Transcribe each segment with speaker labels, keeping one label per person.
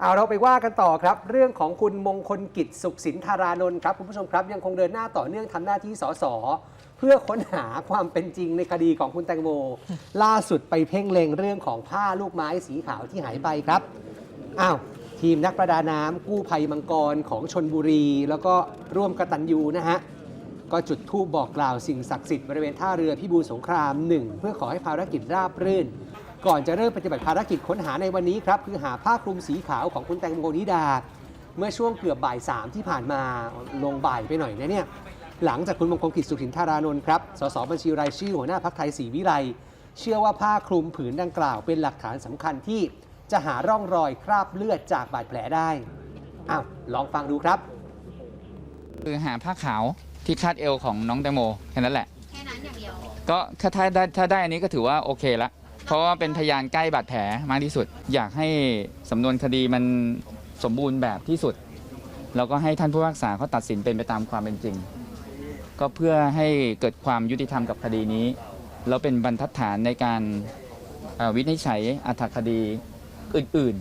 Speaker 1: เอาเราไปว่ากันต่อครับ เรื่องของคุณมงคลกิจสุขสินธารานนท์ครับคุณผู้ชมครับยังคงเดินหน้าต่อเนื่องทำหน้าที่สสเพื่อค้นหาความเป็นจริงในคดีของคุณแตงโม ล่าสุดไปเพ่งเลงเรื่องของผ้าลูกไม้สีขาวที่หายไปครับอ้าวทีมนักประดาน้ำกู้ภัยมังกรของชนบุรี แล้วก็ร่วมกตัญญูนะฮะก็จุดธูปบอกกล่าวสิ่งศักดิ์สิทธิ์บริเวณท่าเรือพิบูลสงครามหนึ่งเพื่อขอให้ภารกิจราบรื่น ก่อนจะเริ่มปฏิบัติภารกิจค้นหาในวันนี้ครับคือหาผ้าคลุมสีขาวของคุณแตงโมนิดา เมื่อช่วงเกือบบ่ายสามที่ผ่านมาลงบ่ายไปหน่อยนะเนี่ยหลังจากคุณมงคลกิจสุขสินธารานนท์ครับสสบัญชีรายชื่อหัวหน้าพักไทยศรีวิไลเชื่อว่าผ้าคลุมผืนดังกล่าวเป็นหลักฐานสำคัญที่จะหาร่องรอยคราบเลือดจากบาดแผลได้อ้าวลองฟังดูครับ
Speaker 2: คือหาผ้าขาวที่คาดเอวของน้องแตงโมแค่นั้นแหละ
Speaker 3: แค่นั้นอย่างเดียว
Speaker 2: ก็ถ้าถ้าได้ถ้าได้อันนี้ก็ถือว่าโอเคละ เพราะว่าเป็นพยานใกล้บาดแผลมากที่สุด อยากให้สำนวนคดีมันสมบูรณ์แบบที่สุด แล้วก็ให้ท่านผู้พิพากษาเขาตัดสินเป็นไปตามความเป็นจริง ก็เพื่อให้เกิดความยุติธรรมกับคดีนี้ แล้วเป็นบรรทัดฐานในการวินิจฉัยอัตคดีอื่น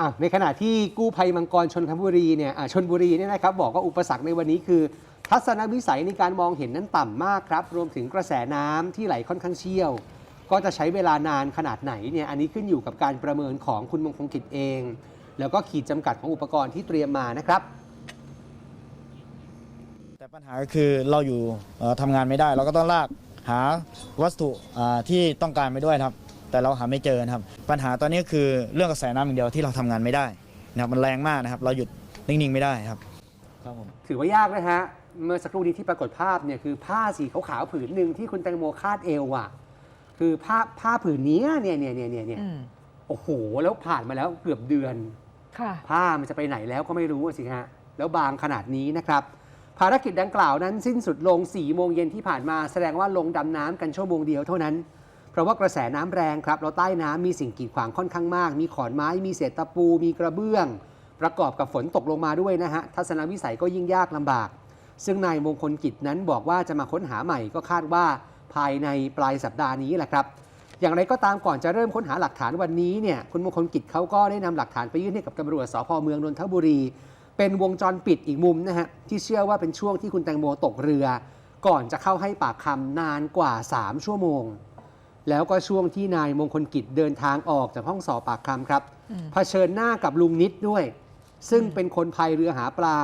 Speaker 1: อะในขณะที่กู้ภัยมังกรชนบุรีเนี่ยชนบุรีเนี่ยนะครับบอกว่าอุปสรรคในวันนี้คือ ทัศนวิสัยในการมองเห็นนั้นต่ำมากครับ รวมถึงกระแสน้ำที่ไหลค่อนข้างเชี่ยว ก็จะใช้เวลานานขนาดไหนเนี่ยอันนี้ขึ้นอยู่กับการประเมินของคุณมงคลกิจเอง แล้วก็ขีดจำกัดของอุปกรณ์ที่เตรียมมานะครับ
Speaker 4: แต่ปัญหาก็คือเราอยู่เอ่อทำงานไม่ได้ เราก็ต้องลากหาวัสดุอ่าที่ต้องการไปด้วยครับ แต่เราหาไม่เจอนะครับ ปัญหาตอนนี้คือเรื่องกระแสน้ำอย่างเดียวที่เราทำงานไม่ได้นะครับมันแรงมากนะครับ เราหยุดนิ่งๆไม่ได้ครับครับผม
Speaker 1: ถือว่ายากนะฮะ เมื่อสักครู่นี้ที่ปรากฏภาพเนี่ยคือผ้าสีขาวๆผืนหนึ่งที่คุณแตงโมคาดเอวอะ คือผ้าผ้าผืนเนี้ยเนี่ยเนี่ยเนี่ยเนี่ยเนี่ย
Speaker 5: อืม
Speaker 1: โอ้โหแล้วผ่านมาแล้วเกือบเดือน
Speaker 5: ค่ะ
Speaker 1: ผ้ามันจะไปไหนแล้วก็ไม่รู้อะสิฮะ แล้วบางขนาดนี้นะครับ ภารกิจดังกล่าวนั้นสิ้นสุดลง 4 โมงเย็นที่ผ่านมาแสดงว่าลงดำน้ำกันชั่วโมงเดียวเท่านั้น เพราะว่ากระแสน้ำแรงครับแล้วใต้น้ำมีสิ่งกีดขวางค่อนข้างมาก มีขอนไม้ มีเศษตะปู มีกระเบื้อง ประกอบกับฝนตกลงมาด้วยนะฮะ ทัศนวิสัยก็ยิ่งยากลำบาก ซึ่งนายมงคลกิจนั้นบอกว่าจะมาค้นหาใหม่ก็คาดว่า ภายในปลายสัปดาห์นี้แหละครับ อย่างไรก็ตามก่อนจะเริ่มค้นหาหลักฐานวันนี้เนี่ยคุณมงคลกิจเขาก็ได้นำหลักฐานไปยื่นให้กับตำรวจสพเมืองนนทบุรี เป็นวงจรปิดอีกมุมนะฮะที่เชื่อว่าเป็นช่วงที่คุณแตงโมตกเรือ ก่อนจะเข้าให้ปากคำนานกว่า 3 ชั่วโมง แล้วก็ช่วงที่นายมงคลกิจเดินทางออกจากห้องสอบปากคำครับ
Speaker 5: อืม
Speaker 1: เผชิญหน้ากับลุงนิดด้วย ซึ่งเป็นคนพายเรือหาปลา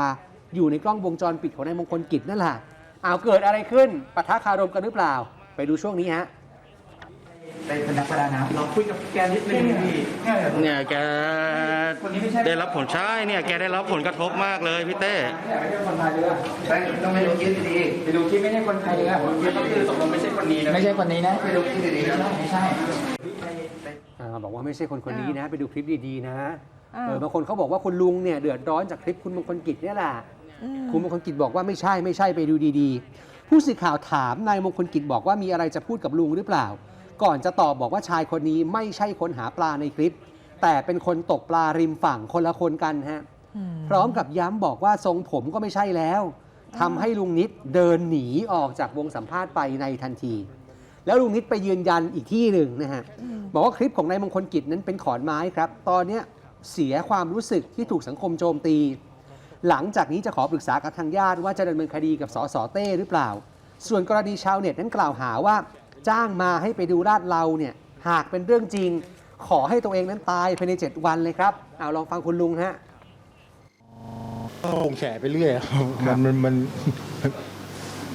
Speaker 1: อยู่ในกล้องวงจรปิดของนายมงคลกิจนั่นแหละเอาวเกิดอะไรขึ้นปะทะคารมกันหรือเปล่า ไปดูช่วงนี้ฮะ
Speaker 6: เป็นนักประดาน้ำเราคุยกับแกนิดนึงพี่
Speaker 7: เนี่ยแก
Speaker 6: คนนี้ไม่ใช่
Speaker 7: ได้รับผลใช่เนี่ยแกได้รับผลกระทบมากเลยพี่เต้
Speaker 6: ไม่ใช่คนพายเรือ
Speaker 4: ใช่ต้องไปดูคลิปดี
Speaker 6: ไปดูคลิปไม่ใช่คนพายเรือคลิปก็คือตกลงไม่ใช่คนนี้นะ
Speaker 4: ไม่ใช่คนนี้นะไปดูคลิปดีๆนะ
Speaker 6: ไม่ใช่
Speaker 1: อ่าบอกว่าไม่ใช่คนคนนี้นะ ไปดูคลิปดีๆนะ
Speaker 5: อ้าว
Speaker 1: เออบางคนเขาบอกว่าคุณลุงเนี่ยเดือดร้อนจากคลิปคุณมงคลกิจเนี่ยแหละ
Speaker 5: อืม
Speaker 1: คุณมงคลกิจบอกว่าไม่ใช่ไม่ใช่ไปดูดีๆ ผู้สื่อข่าวถามนายมงคลกิจบอกว่ามีอะไรจะพูดกับลุงหรือเปล่า ก่อนจะตอบบอกว่าชายคนนี้ไม่ใช่คนหาปลาในคลิป แต่เป็นคนตกปลาริมฝั่งคนละคนกันฮะ
Speaker 5: อืม
Speaker 1: พร้อมกับย้ำบอกว่าทรงผมก็ไม่ใช่แล้วทำให้ลุงนิดเดินหนีออกจากวงสัมภาษณ์ไปในทันที แล้วลุงนิดไปยืนยันอีกที่หนึ่งนะฮะบอกว่าคลิปของนายมงคลกิจนั้นเป็นขอนไม้ครับ ตอนเนี้ยเสียความรู้สึกที่ถูกสังคมโจมตี หลังจากนี้จะขอปรึกษากับทางญาติว่าจะดำเนินคดีกับสสเต้หรือเปล่า ส่วนกรณีชาวเน็ตนั้นกล่าวหาว่า จ้างมาให้ไปดูลาดเราเนี่ยหากเป็นเรื่องจริง ขอให้ตัวเองนั้นตายภายใน 7 วันเลยครับเอาลองฟังคุณลุงฮะ
Speaker 8: ก็คงแฉไปเรื่อยครับมันมันมัน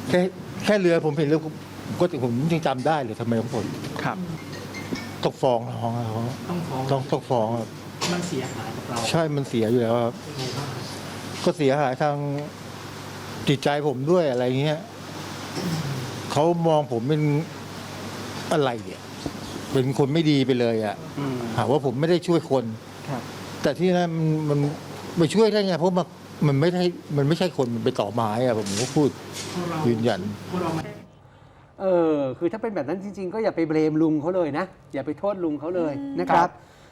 Speaker 8: แค่แค่เรือผมเห็นแล้วผมก็ผมยังจำได้เลยทำไมของผม
Speaker 6: ครับ
Speaker 8: ต้องฟ้องร้องเขา
Speaker 6: ต้องฟ้อง
Speaker 8: ต้องต้องฟ้องครับ
Speaker 6: มันเสียหายกับเรา
Speaker 8: ใช่มันเสียอยู่แล้วครับ ก็เสียหายทางจิตใจผมด้วยอะไรเงี้ยเขามองผมเป็นอะไรเนี่ยเป็นคนไม่ดีไปเลยอะ
Speaker 6: อืม
Speaker 8: หาว่าผมไม่ได้ช่วยคน
Speaker 6: ครับ
Speaker 8: แต่ที่นั่นมันมันไม่ช่วยได้ไงเพราะมันมันไม่ได้มันไม่ใช่คนมันไปต่อไม้อะผมก็พูดยืนยัน
Speaker 1: เออ คือถ้าเป็นแบบนั้นจริง ๆ ก็อย่าไปเบลมลุงเขาเลยนะ อย่าไปโทษลุงเขาเลยนะครับ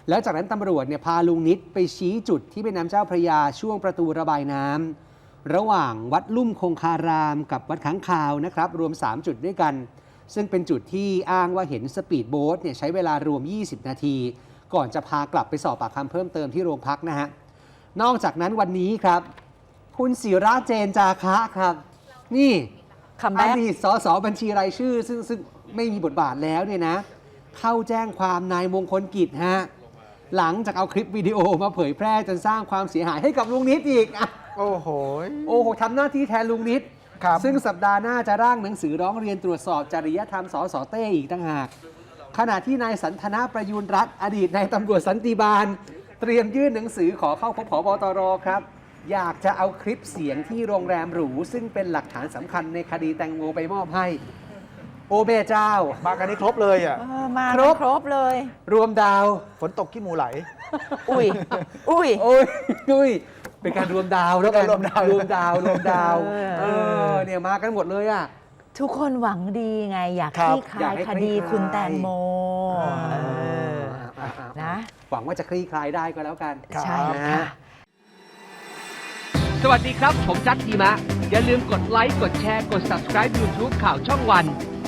Speaker 1: แล้วจากนั้นตำรวจเนี่ยพาลุงนิดไปชี้จุดที่เป็นน้ำเจ้าพระยาช่วงประตูระบายน้ำระหว่างวัดลุ่มคงคาราม กับวัดขังคาวนะครับ รวม 3 จุดด้วยกัน ซึ่งเป็นจุดที่อ้างว่าเห็นสปีดโบ๊ทเนี่ยใช้เวลารวม 20 นาที ก่อนจะพากลับไปสอบปากคำเพิ่มเติมที่โรงพักนะฮะนอกจากนั้นวันนี้ครับ คุณศิระเจนจาคะครับ นี่
Speaker 3: คัม
Speaker 1: อ
Speaker 3: แบ็ก
Speaker 1: ดีตสสบัญชีรายชื่อ ซึ่งซึ่งไม่มีบทบาทแล้วเนี่ยนะ เข้าแจ้งความนายมงคลกิจฮะ หลังจากเอาคลิปวิดีโอมาเผยแพร่จนสร้างความเสียหายให้กับลุงนิดอีกอะ
Speaker 6: โอ้โห
Speaker 1: โอ้โหทำหน้าที่แทนลุงนิด
Speaker 6: ครับ
Speaker 1: ซึ่งสัปดาห์หน้าจะร่างหนังสือร้องเรียนตรวจสอบจริยธรรมสสเต้อีกต่างหาก ขณะที่นายสันทนาประยูรรัตน์อดีตนายตำรวจสันติบาล เตรียมยื่นหนังสือขอเข้าพบผบตรครับ อยากจะเอาคลิปเสียงที่โรงแรมหรู ซึ่งเป็นหลักฐานสำคัญในคดีแตงโมไปมอบให้ โอเบเจ้า
Speaker 6: มากันนี้ครบเลยอะ
Speaker 3: เออมา
Speaker 1: ครบ
Speaker 3: ครบเลย
Speaker 1: รวมดาว
Speaker 6: ฝนตกขี้หมูไหล
Speaker 3: อุ้ย อุ้ย
Speaker 1: โอ้ยนุ้ยเป็นการรวมดาวแล้วกัน
Speaker 6: รวมดาว
Speaker 1: รวมดาวรวมดาว
Speaker 3: เออ
Speaker 1: เออเนี่ยมากันหมดเลยอะ
Speaker 3: ทุกคนหวังดีไง อยาก
Speaker 6: ครั
Speaker 3: ค
Speaker 6: บ
Speaker 3: ลี่ค
Speaker 1: อยา
Speaker 3: ลากย
Speaker 1: ให้
Speaker 3: ค
Speaker 1: คลี่
Speaker 3: ดี
Speaker 1: คลาย
Speaker 3: คุณแตงโม
Speaker 6: อ่า
Speaker 3: เออ
Speaker 1: อ่าอ่า
Speaker 3: นะ
Speaker 1: หวังว่าจะคลี่คลายได้ก็แล้วกัน
Speaker 6: ครับ
Speaker 3: ใช่
Speaker 1: นะ
Speaker 3: ค่ะ
Speaker 1: ฮะสวัสดีครับ ผมจัดทีมะ อย่าลืมกดไลค์ กดแชร์ กด subscribe YouTube ข่าวช่องวัน